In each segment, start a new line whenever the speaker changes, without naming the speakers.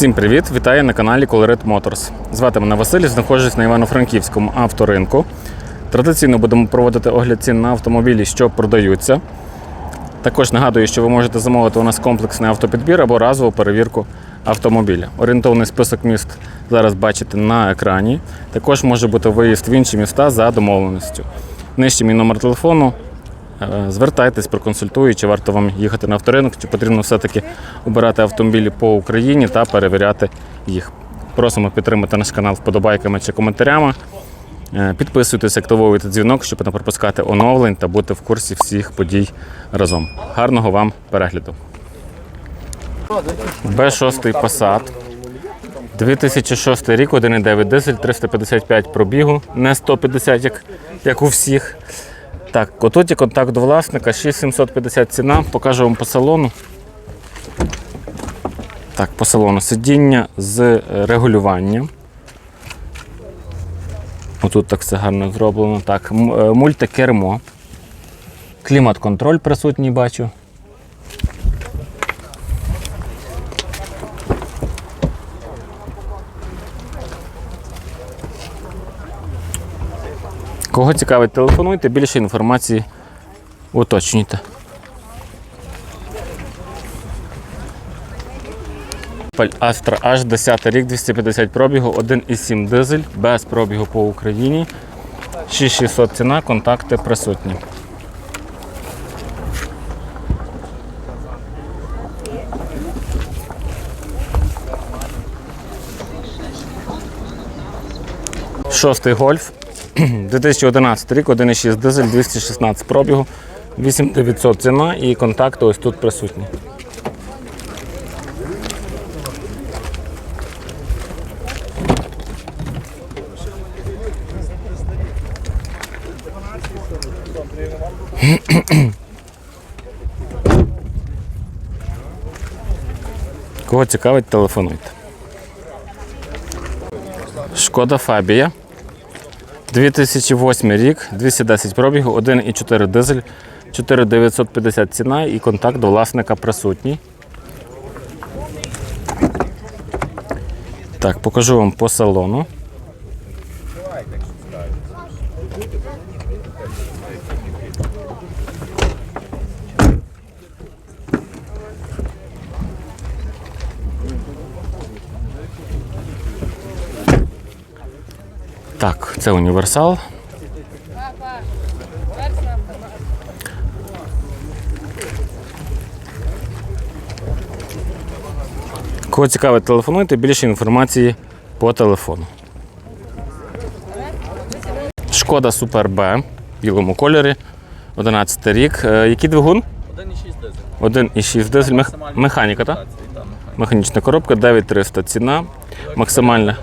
Всім привіт! Вітаю на каналі Colored Motors. Звати мене Василь, знаходжусь на Івано-Франківському авторинку. Традиційно будемо проводити огляд цін на автомобілі, що продаються. Також нагадую, що ви можете замовити у нас комплексний автопідбір або разову перевірку автомобіля. Орієнтовний список міст зараз бачите на екрані. Також може бути виїзд в інші міста за домовленістю. Нижче мій номер телефону. Е, Звертайтесь, проконсультую, чи варто вам їхати на авторинок, чи потрібно все-таки обирати автомобілі по Україні та перевіряти їх. Просимо підтримати наш канал вподобайками чи коментарями. Е, Підписуйтесь, активовуйте дзвінок, щоб не пропускати оновлень та бути в курсі всіх подій разом. Гарного вам перегляду. Б6 Passat. 2006 рік, 1,9 дизель, 355 пробігу, не 150, як, як у всіх. Так, отут є контакт до власника, 6750 ціна, покажу вам по салону. Так, по салону сидіння з регулюванням. Отут так все гарно зроблено. Так, е, мультикермо. Клімат-контроль присутній бачу. Кого цікавить, телефонуйте, більше інформації уточнюйте. Astra H 10 рік, 250 пробігу, 1,7 дизель, без пробігу по Україні. 6600 ціна, контакти присутні. Шостий гольф. 2011 рік, 1,6 дизель, 216 пробігу, 8900 ціна і контакти ось тут присутні. Кого цікавить, телефонуйте. Шкода Фабія. 2008 рік, 210 пробігу, 1,4 дизель, 4950 ціна і контакт до власника присутній. Так, покажу вам по салону. Так, це універсал. Кого цікавить, телефонуйте, більше інформації по телефону. Шкода Супер Б в білому кольорі. 11 рік. Е, Який двигун?
1,6 дизель.
1,6 дизель. Мех... Механіка, так? Механічна коробка, 9300 ціна. Максимальна,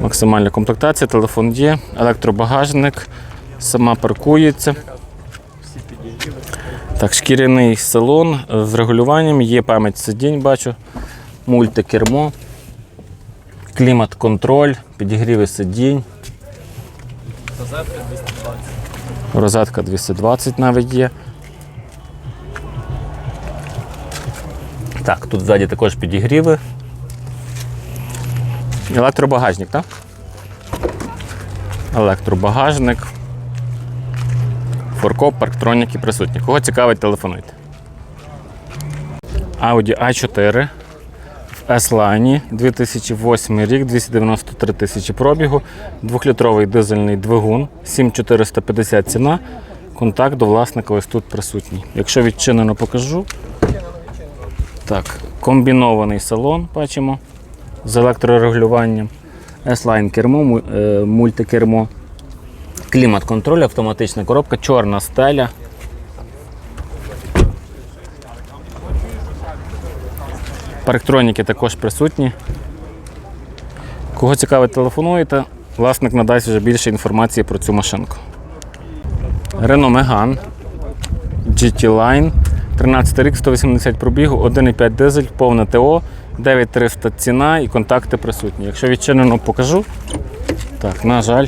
максимальна комплектація, телефон є, електробагажник, сама паркується. Так, шкіряний салон з регулюванням, є пам'ять сидінь, бачу, мультикермо, клімат-контроль, підігріви сидінь.
Розетка 220.
Розетка 220 навіть є. Так, тут ззаді також підігріви. Електробагажник, так? Електробагажник. Форкоп, парктроніки присутні. Кого цікавить, телефонуйте. Audi A4 в S-Line 2008 рік, 293 тисячі пробігу, 2-літровий дизельний двигун, 7450 ціна. Контакт до власника ось тут присутній. Якщо відчинено, покажу. Так, комбінований салон бачимо з електрорегулюванням. S-Line кермо, е, мультикермо. Клімат-контроль, автоматична коробка, чорна стеля. Парктроніки також присутні. Кого цікавить, телефонуєте, власник надасть вже більше інформації про цю машинку. Renault Megane GT Line. 13 рік, 180 пробігу, 1,5 дизель, повне ТО, 9300 ціна і контакти присутні. Якщо відчинено, покажу. Так, на жаль.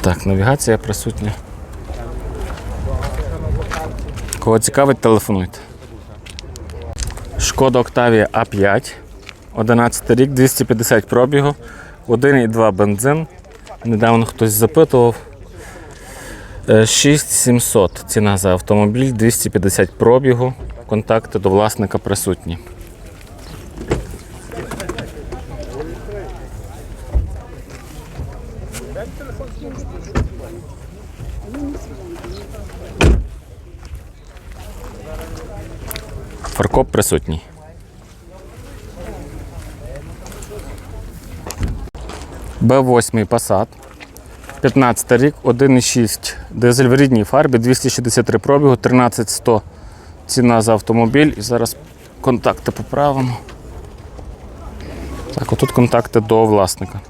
Так, навігація присутня. Кого цікавить, телефонуйте. Шкода Octavia A5. 11 рік, 250 пробігу, 1,2 бензин. Недавно хтось запитував. Е, 6700 ціна за автомобіль, 250 пробігу. Контакти до власника присутні. Фаркоп присутній. Б8 Passat. 15 рік, 1,6 дизель в рідній фарбі, 263 пробігу, 13100 ціна за автомобіль. І зараз контакти поправимо. Так, отут контакти до власника.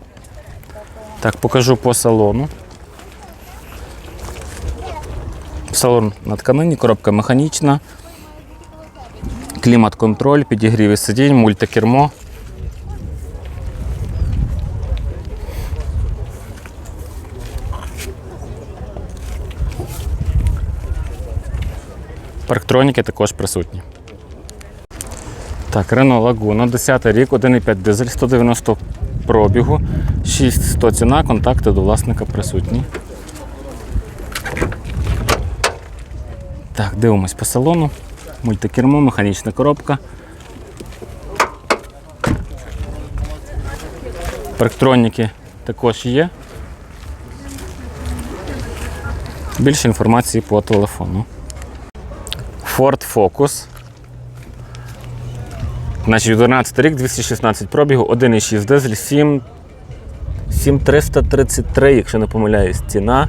Так, покажу по салону. Салон на тканині, коробка механічна, клімат-контроль, підігріві сидінь, мультикермо. Парктроніки також присутні. Так, Renault Laguna, 10 рік, 1,5 дизель, 190 пробігу, 6100 ціна, контакти до власника присутні. Так, дивимось по салону. Мультикермо, механічна коробка. Парктроніки також є. Більше інформації по телефону. Ford Focus. Значить, 11 рік, 216 пробігу, 1,6 дизель, 7, 7333, якщо не помиляюсь, ціна.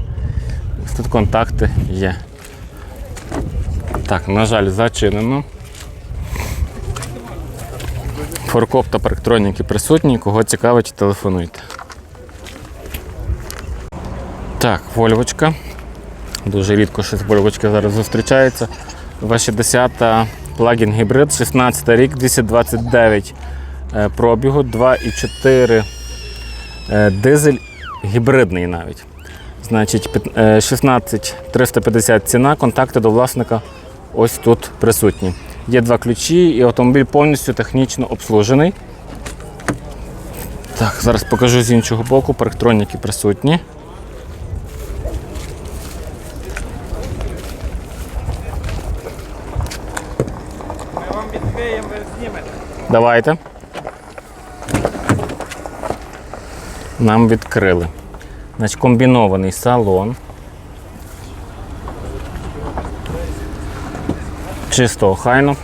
Тут контакти є. Так, на жаль, зачинено. Форкоп та парктроніки присутні. Кого цікавить, телефонуйте. Так, Вольвочка. Дуже рідко щось Вольвочка зараз зустрічається. 260 плагін гібрид, 16 рік, 229 е, пробігу, 2,4 е, дизель гібридний навіть. Значить, пят- е, 16 350 ціна, контакти до власника ось тут присутні. Є два ключі і автомобіль повністю технічно обслужений. Так, зараз покажу з іншого боку, парктроніки присутні.
Ми вам відкриємо, ви знімете.
Давайте. Нам відкрили. Значить, комбінований салон. Чисто охайно.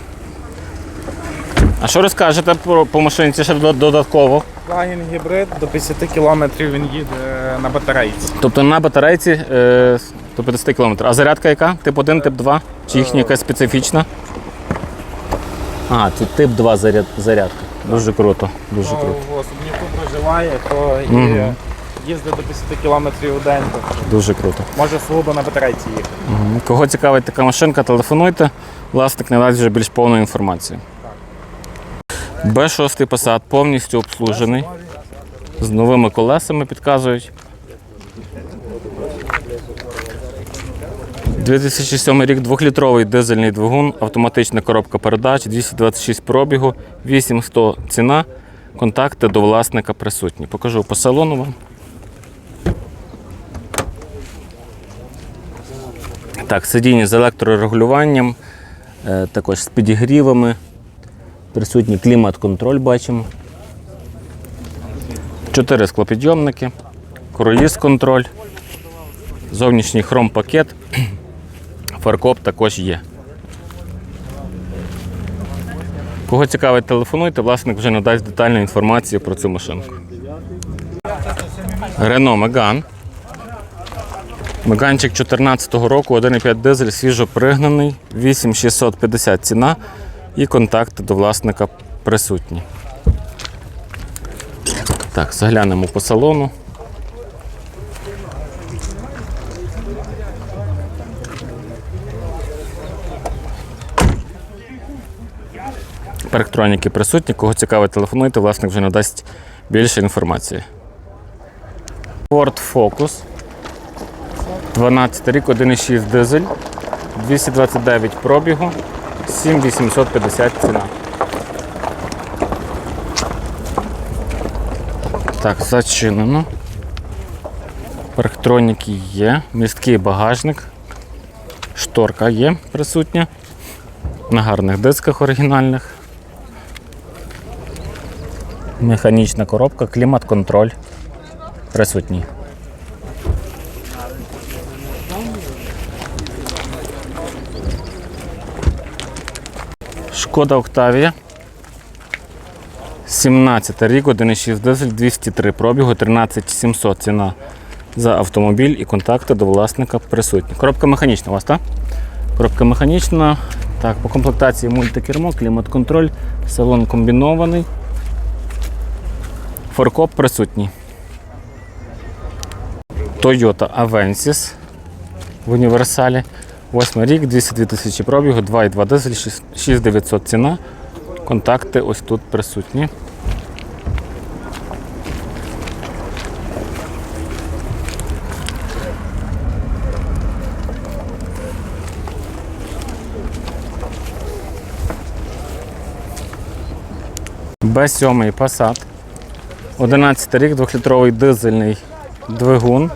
А що розкажете про, по машинці ще додатково?
Плагін гібрид до 50 км він їде на батарейці.
Тобто на батарейці е, до 50 км. А зарядка яка? Тип 1, тип 2? Чи їхня якась специфічна? А, це тип 2 заряд, зарядка. Дуже круто. Дуже
Хто
круто.
особняку проживає, то і їздить до 50 км в день. тобто
Дуже круто.
Може сугубо на батарейці їхати.
Мгм. Кого цікавить така машинка, телефонуйте. Власник надасть вже більш повну інформацію. Б6 Passat повністю обслужений. З новими колесами підказують. 2007 рік, 2-літровий дизельний двигун, автоматична коробка передач, 226 пробігу, 8100 ціна. Контакти до власника присутні. Покажу по салону вам. Так, сидіння з електрорегулюванням, е, також з підігрівами. Присутній клімат-контроль бачимо. Чотири склопідйомники, круїз-контроль, зовнішній хром-пакет, фаркоп також є. Кого цікавить, телефонуйте, власник вже надасть детальну інформацію про цю машинку. Renault Megane. Меганчик 14-го року, 1,5 дизель, свіжо пригнаний, 8650 ціна і контакти до власника присутні. Так, заглянемо по салону. Парктроніки присутні, кого цікавить, телефонуйте, власник вже надасть більше інформації. Ford Focus. 12 рік, 1,6 дизель, 229 пробігу, 7850 ціна. Так, зачинено. Парктроніки є, місткий багажник, шторка є присутня. На гарних дисках оригінальних. Механічна коробка, клімат-контроль присутній. Шкода Октавія. 17 рік, 1,6 дизель, 203 пробігу, 13700 ціна за автомобіль і контакти до власника присутні. Коробка механічна у вас, так? Коробка механічна. Так, по комплектації мультикермо, клімат-контроль, салон комбінований. Форкоп присутній. Toyota Avensis в універсалі. 8 рік, 202 тисячі пробігу, 2,2 дизель, 6900 ціна. Контакти ось тут присутні. Б7 Passat. 11 рік, 2-літровий дизельний двигун.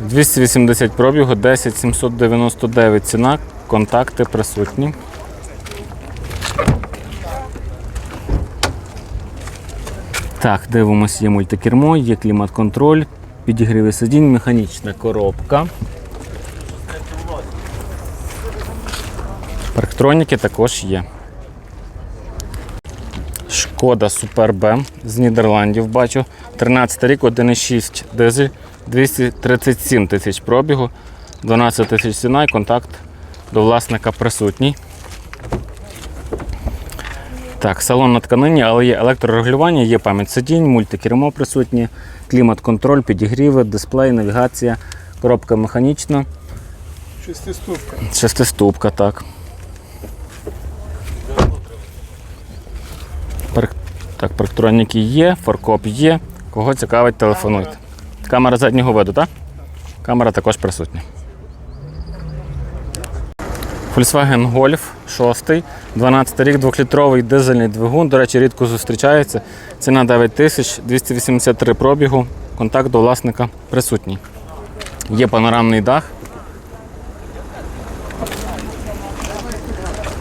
280 пробігу, 10 799 ціна, контакти присутні. Так, дивимося, є мультикермо, є клімат-контроль, підігріви сидінь, механічна коробка. Парктроніки також є. Шкода Б з Нідерландів бачу. 13 рік, 1,6 дизель, 237 тисяч пробігу, 12 тисяч ціна і контакт до власника присутній. Так, салон на тканині, але є електрорегулювання, є пам'ять сидінь, мультикермо присутні, клімат-контроль, підігріви, дисплей, навігація, коробка механічна,
Шестиступка.
шестиступка, так. Так, парктроніки є, фаркоп є. Кого цікавить, телефонуйте. Камера заднього виду, так? Камера також присутня. Volkswagen Golf 6, 12 рік, 2-літровий дизельний двигун. До речі, рідко зустрічається. Ціна 9 тисяч, 283 пробігу. Контакт до власника присутній. Є панорамний дах.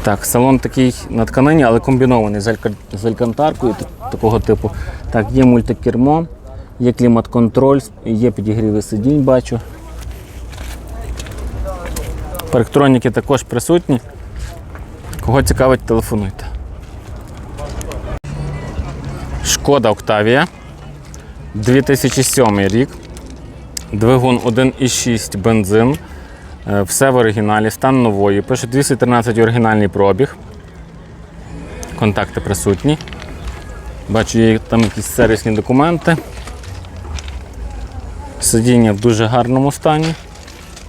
Так, салон такий на тканині, але комбінований з, алька- з алькантаркою такого типу. Так, є мультикермо, є клімат-контроль, є підігріви сидінь, бачу. Парктроніки також присутні. Кого цікавить, телефонуйте. Шкода Октавія. 2007 рік. Двигун 1,6 бензин. Е, Все в оригіналі, стан нової. Пише 213 оригінальний пробіг. Контакти присутні. Бачу, є там якісь сервісні документи. Сидіння в дуже гарному стані.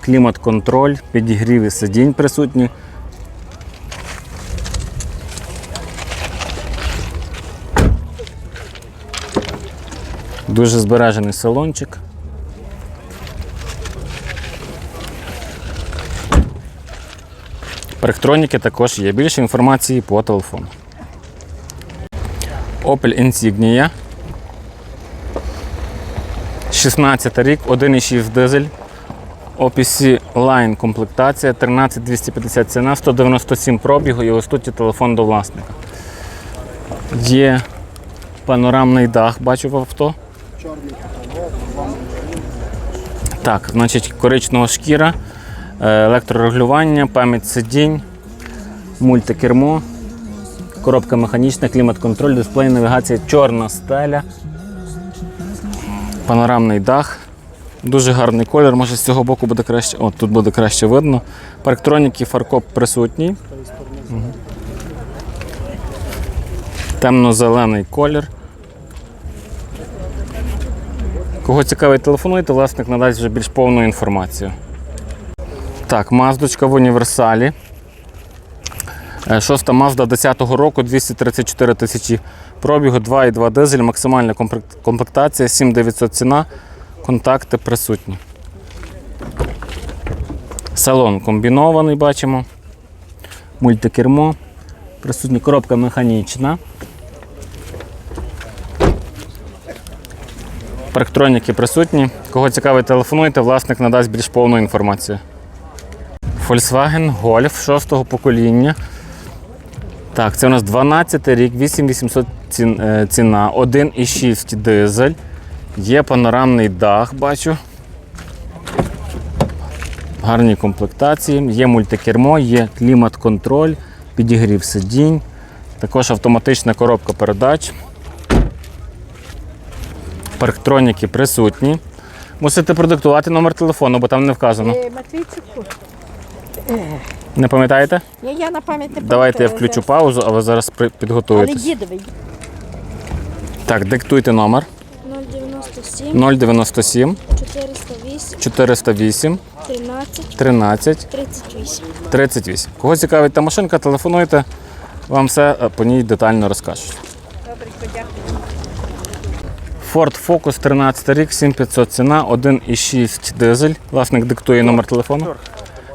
Клімат-контроль, підігріви сидінь присутні. Дуже збережений салончик. Парктроніки також є. Більше інформації по телефону. Opel Insignia. 16 рік, 1,6 дизель. OPC Line комплектація, 13250 ціна, 197 пробігу і ось тут є телефон до власника. Є панорамний дах, бачу в авто. Так, значить, коричнева шкіра, електрорегулювання, пам'ять сидінь, мультикермо, коробка механічна, клімат-контроль, дисплей, навігація, чорна стеля, панорамний дах. Дуже гарний колір, може з цього боку буде краще. О, тут буде краще видно. Парктроніки, фаркоп присутній. Темно-зелений колір. Кого цікавить, телефонуйте, власник надасть вже більш повну інформацію. Так, маздочка в універсалі. Е, Шоста Мазда 10-го року, 234 тисячі пробігу, 2,2 дизель, максимальна комплект- комплектація, 7900 ціна, контакти присутні. Салон комбінований, бачимо. Мультикермо. Присутня коробка механічна. Парктроніки присутні. Кого цікавить, телефонуйте, власник надасть більш повну інформацію. Volkswagen Golf 6 покоління. Так, це у нас 12 рік, 8800 е, ціна, 1,6 дизель. Є панорамний дах, бачу. Гарні комплектації, є мультикермо, є клімат-контроль, підігрів сидінь, також автоматична коробка передач. Парктроніки присутні. Мусите продиктувати номер телефону, бо там не вказано.
Е, Матвійчику.
Не пам'ятаєте?
Я, я на пам'ять не
Давайте я включу
зараз.
паузу, а ви зараз при-
Але
підготуєтесь.
дідовий.
Так, диктуйте номер
097
097
408
408
13
13
38.
38. Кого цікавить та машинка, телефонуйте, вам все е, по ній детально розкажуть. Ford Focus 13 рік, 7500 ціна, 1,6 дизель. Власник диктує номер телефону.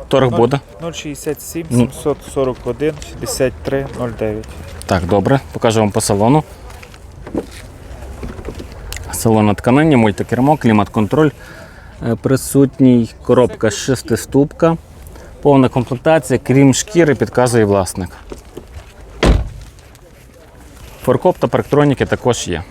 Торг буде.
067
Ну.
741 63 09.
Так, добре, покажу вам по салону. Салон на тканині, мультикермо, клімат-контроль. Е, Присутній коробка шестиступка. Повна комплектація, крім шкіри, підказує власник. Форкоп та парктроніки також є.